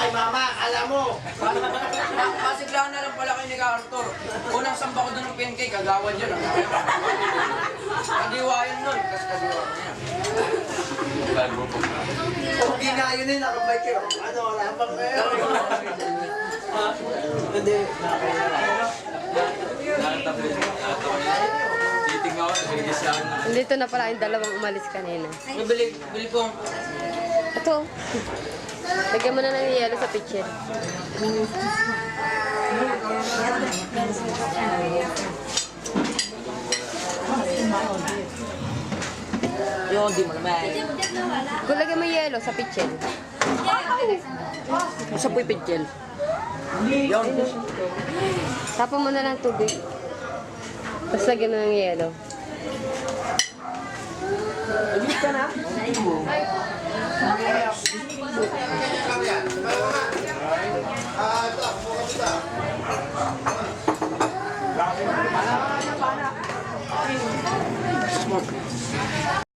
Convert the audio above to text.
kay mama, alam mo. Ma- Masigla na lang pala kayo ni Ka Arthur. Unang samba ko doon ng PNK, kagawan kaya? Kadiwa yun nun. Kasi kadiwa na yan. Hindi nga yun eh, nakabike yun. Ano, wala pang kayo. Hindi, akin. Dito na pala yung dalawang umalis kanina. Bili, bili pong Ito. Lagyan mo na ng yelo sa pitcher. Yun, di mo naman. Kung lagyan mo yelo sa pitcher. Sa puy pidgel. Yun. Tapon mo na ng tubig. Tapos lagyan mo ng yelo. します。